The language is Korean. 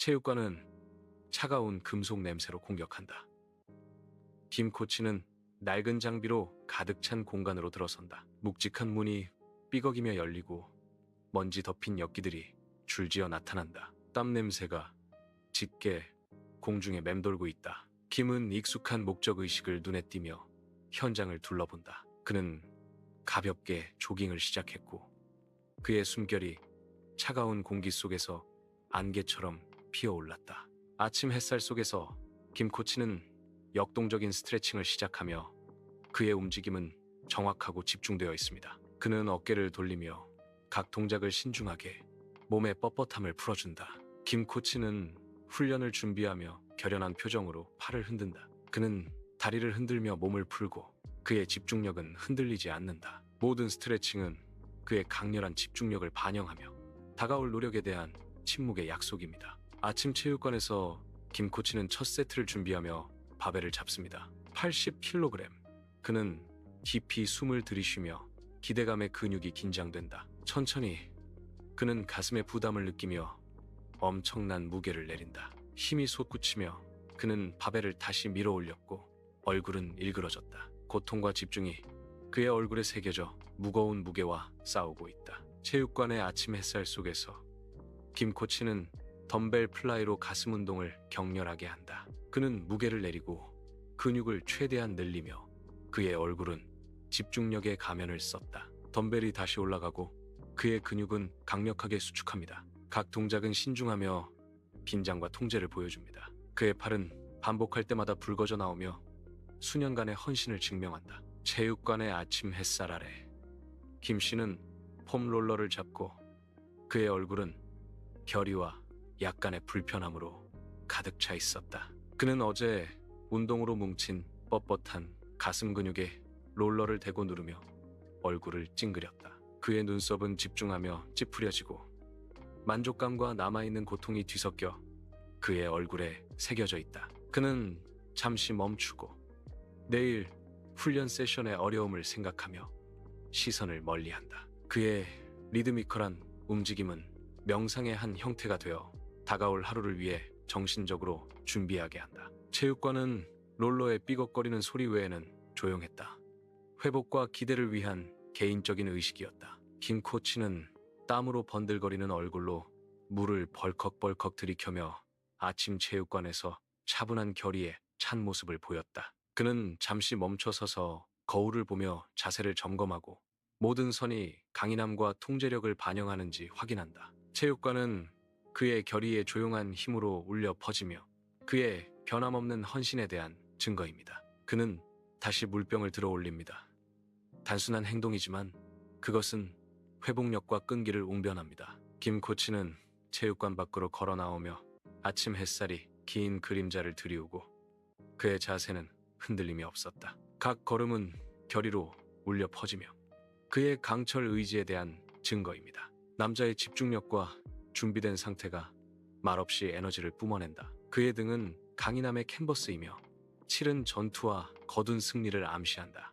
체육관은 차가운 금속 냄새로 공격한다. 김 코치는 낡은 장비로 가득 찬 공간으로 들어선다. 묵직한 문이 삐걱이며 열리고 먼지 덮인 엽기들이 줄지어 나타난다. 땀 냄새가 짙게 공중에 맴돌고 있다. 김은 익숙한 목적 의식을 눈에 띄며 현장을 둘러본다. 그는 가볍게 조깅을 시작했고 그의 숨결이 차가운 공기 속에서 안개처럼 피어올랐다. 아침 햇살 속에서 김 코치는 역동적인 스트레칭을 시작하며 그의 움직임은 정확하고 집중되어 있습니다. 그는 어깨를 돌리며 각 동작을 신중하게 몸의 뻣뻣함을 풀어준다. 김 코치는 훈련을 준비하며 결연한 표정으로 팔을 흔든다. 그는 다리를 흔들며 몸을 풀고 그의 집중력은 흔들리지 않는다. 모든 스트레칭은 그의 강렬한 집중력을 반영하며 다가올 노력에 대한 침묵의 약속입니다. 아침 체육관에서 김 코치는 첫 세트를 준비하며 바벨을 잡습니다. 80kg. 그는 깊이 숨을 들이쉬며 기대감에 근육이 긴장된다. 천천히 그는 가슴에 부담을 느끼며 엄청난 무게를 내린다. 힘이 솟구치며 그는 바벨을 다시 밀어 올렸고 얼굴은 일그러졌다. 고통과 집중이 그의 얼굴에 새겨져 무거운 무게와 싸우고 있다. 체육관의 아침 햇살 속에서 김 코치는 덤벨 플라이로 가슴 운동을 격렬하게 한다. 그는 무게를 내리고 근육을 최대한 늘리며 그의 얼굴은 집중력의 가면을 썼다. 덤벨이 다시 올라가고 그의 근육은 강력하게 수축합니다. 각 동작은 신중하며 긴장과 통제를 보여줍니다. 그의 팔은 반복할 때마다 붉어져 나오며 수년간의 헌신을 증명한다. 체육관의 아침 햇살 아래 김 씨는 폼 롤러를 잡고 그의 얼굴은 결의와 약간의 불편함으로 가득 차 있었다. 그는 어제 운동으로 뭉친 뻣뻣한 가슴 근육에 롤러를 대고 누르며 얼굴을 찡그렸다. 그의 눈썹은 집중하며 찌푸려지고 만족감과 남아있는 고통이 뒤섞여 그의 얼굴에 새겨져 있다. 그는 잠시 멈추고 내일 훈련 세션의 어려움을 생각하며 시선을 멀리한다. 그의 리드미컬한 움직임은 명상의 한 형태가 되어 다가올 하루를 위해 정신적으로 준비하게 한다. 체육관은 롤러의 삐걱거리는 소리 외에는 조용했다. 회복과 기대를 위한 개인적인 의식이었다. 김 코치는 땀으로 번들거리는 얼굴로 물을 벌컥벌컥 들이켜며 아침 체육관에서 차분한 결의에 찬 모습을 보였다. 그는 잠시 멈춰서서 거울을 보며 자세를 점검하고 모든 선이 강인함과 통제력을 반영하는지 확인한다. 체육관은 그의 결의의 조용한 힘으로 울려 퍼지며 그의 변함없는 헌신에 대한 증거입니다. 그는 다시 물병을 들어 올립니다. 단순한 행동이지만 그것은 회복력과 끈기를 웅변합니다. 김 코치는 체육관 밖으로 걸어 나오며 아침 햇살이 긴 그림자를 들이우고 그의 자세는 흔들림이 없었다. 각 걸음은 결의로 울려 퍼지며 그의 강철 의지에 대한 증거입니다. 남자의 집중력과 준비된 상태가 말없이 에너지를 뿜어낸다. 그의 등은 강인함의 캔버스이며 치른 전투와 거둔 승리를 암시한다.